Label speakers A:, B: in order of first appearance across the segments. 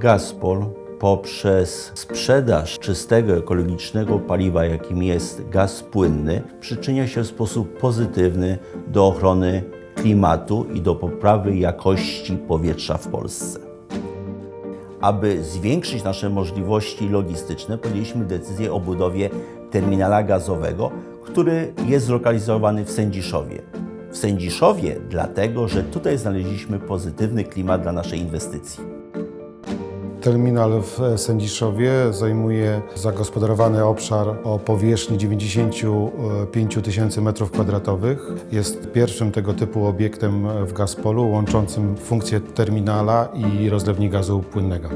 A: Gazpol poprzez sprzedaż czystego ekologicznego paliwa, jakim jest gaz płynny, przyczynia się w sposób pozytywny do ochrony klimatu i do poprawy jakości powietrza w Polsce. Aby zwiększyć nasze możliwości logistyczne, podjęliśmy decyzję o budowie terminala gazowego, który jest zlokalizowany w Sędziszowie. W Sędziszowie dlatego, że tutaj znaleźliśmy pozytywny klimat dla naszej inwestycji.
B: Terminal w Sędziszowie zajmuje zagospodarowany obszar o powierzchni 95 tysięcy m2. Jest pierwszym tego typu obiektem w Gazpolu, łączącym funkcję terminala i rozlewni gazu płynnego.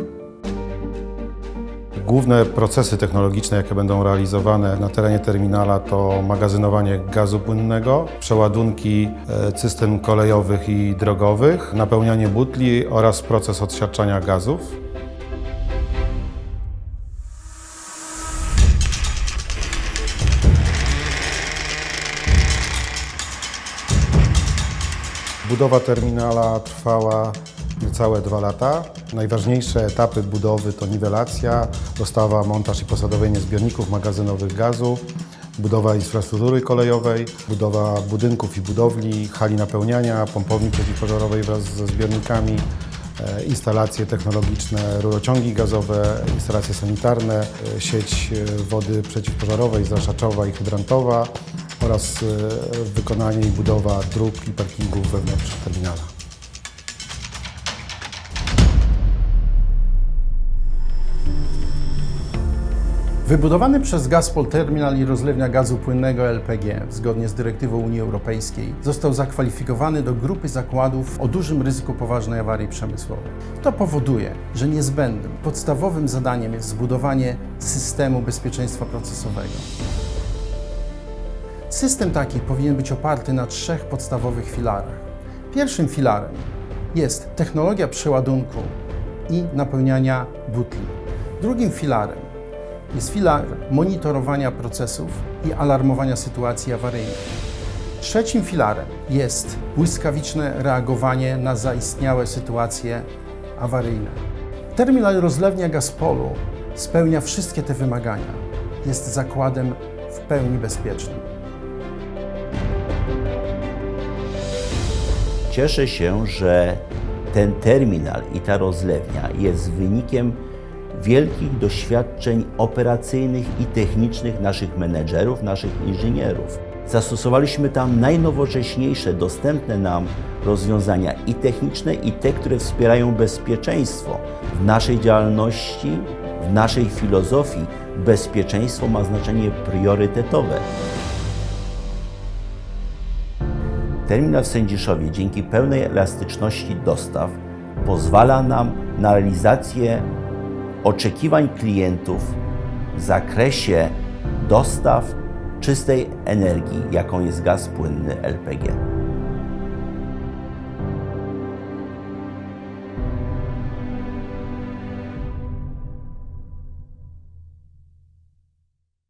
B: Główne procesy technologiczne, jakie będą realizowane na terenie terminala, to magazynowanie gazu płynnego, przeładunki e, cystern kolejowych i drogowych, napełnianie butli oraz proces odsiarczania gazów. Budowa terminala trwała niecałe dwa lata. Najważniejsze etapy budowy to niwelacja, dostawa, montaż i posadowienie zbiorników magazynowych gazu, budowa infrastruktury kolejowej, budowa budynków i budowli, hali napełniania, pompowni przeciwpożarowej wraz ze zbiornikami, e, instalacje technologiczne, rurociągi gazowe, instalacje sanitarne, e, sieć e, wody przeciwpożarowej, zaszaczowa i hydrantowa oraz e, wykonanie i budowa dróg i parkingów wewnątrz terminala.
C: Wybudowany przez Gazpol terminal i rozlewnia gazu płynnego LPG zgodnie z dyrektywą Unii Europejskiej został zakwalifikowany do grupy zakładów o dużym ryzyku poważnej awarii przemysłowej. To powoduje, że niezbędnym, podstawowym zadaniem jest zbudowanie systemu bezpieczeństwa procesowego. System taki powinien być oparty na trzech podstawowych filarach. Pierwszym filarem jest technologia przeładunku i napełniania butli. Drugim filarem jest filar monitorowania procesów i alarmowania sytuacji awaryjnych. Trzecim filarem jest błyskawiczne reagowanie na zaistniałe sytuacje awaryjne. Terminal rozlewnia Gazpolu spełnia wszystkie te wymagania. Jest zakładem w pełni bezpiecznym.
A: Cieszę się, że ten terminal i ta rozlewnia jest wynikiem wielkich doświadczeń operacyjnych i technicznych naszych menedżerów, naszych inżynierów. Zastosowaliśmy tam najnowocześniejsze, dostępne nam rozwiązania i techniczne, i te, które wspierają bezpieczeństwo. W naszej działalności, w naszej filozofii bezpieczeństwo ma znaczenie priorytetowe. Terminal w Sędziszowie dzięki pełnej elastyczności dostaw pozwala nam na realizację oczekiwań klientów w zakresie dostaw czystej energii, jaką jest gaz płynny LPG.